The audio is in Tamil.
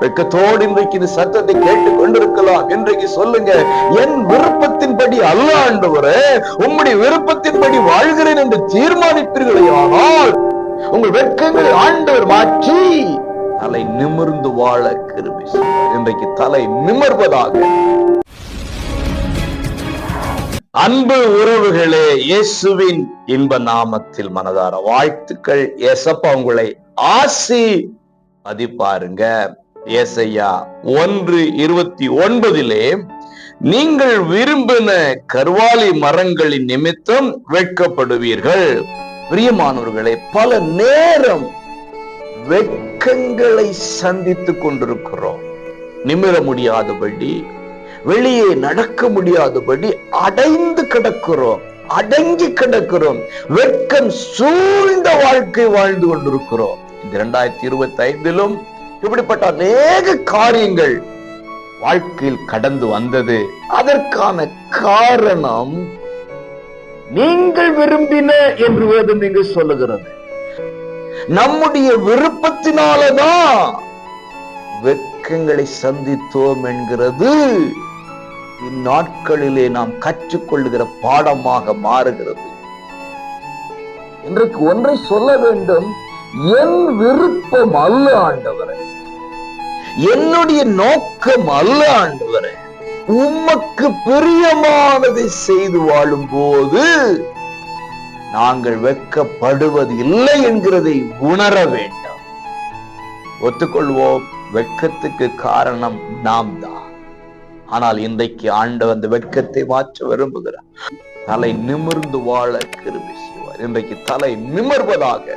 வெக்கத்தோடு இன்றைக்கு இந்த சத்தத்தை கேட்டுக் கொண்டிருக்கலாம். இன்றைக்கு சொல்லுங்க என் விருப்பத்தின்படி அல்ல ஆண்டவரே உம்முடைய விருப்பத்தின்படி வாழ்கிறேன் என்று தீர்மானிப்பீர்களே ஆனால் உங்கள் வெட்கங்கள் ஆண்டவர் மாற்றி தலை நிமிர்ந்து வாழ கிருபை இன்றைக்கு தலை நிமிர்வதாக. அன்பு உறவுகளே இயேசுவின் இன்ப நாமத்தில் மனதார வாழ்த்துக்கள். எசப்பா உங்களை ஆசி மதிப்பாருங்க ஏசையா ஒன்று இருபத்தி ஒன்பதிலே நீங்கள் விரும்பின கர்வாலி மரங்களின் நிமித்தம் வெட்கப்படுவீர்கள். பிரியமானவர்களே பல நேரம் வெட்கங்களை சந்தித்துக் கொண்டிருக்கிறோம். நிமிர முடியாதபடி வெளியே நடக்க முடியாதபடி அடைந்து கிடக்கிறோம் அடங்கி கிடக்கிறோம் வெட்கம் சூழ்ந்த வாழ்க்கை வாழ்ந்து கொண்டிருக்கிறோம். இந்த இரண்டாயிரத்தி இருபத்தி ஐந்திலும் இப்படிப்பட்ட அநேக காரியங்கள் வாழ்க்கையில் கடந்து வந்தது. அதற்கான காரணம் நீங்கள் விரும்பின என்று வேதம் இங்கு சொல்லுகிறது. நம்முடைய விருப்பத்தினாலதான் வெட்கங்களை சந்தித்தோம் என்கிறது. இந்நாட்களிலே நாம் கற்றுக்கொள்ளுகிற பாடமாக மாறுகிறது. இன்றைக்கு ஒன்றை சொல்ல வேண்டும். என் விருப்பம் அல்ல ஆண்டவரே. என்னுடைய நோக்கம் அல்ல ஆண்டவரே. உமக்கு பிரியமானதை செய்து வாழும் போது நாங்கள் வெட்கப்படுவது இல்லை என்கிறதை உணர வேண்டாம். ஒத்துக்கொள்வோம் வெட்கத்துக்கு காரணம் நாம் தான் ஆனால் இன்றைக்கு ஆண்டவர் அந்த வெட்கத்தை மாற்ற விரும்புகிறார். தலை நிமிர்ந்து வாழ கிருபி செய்வார். இன்றைக்கு தலை நிமிர்வதாக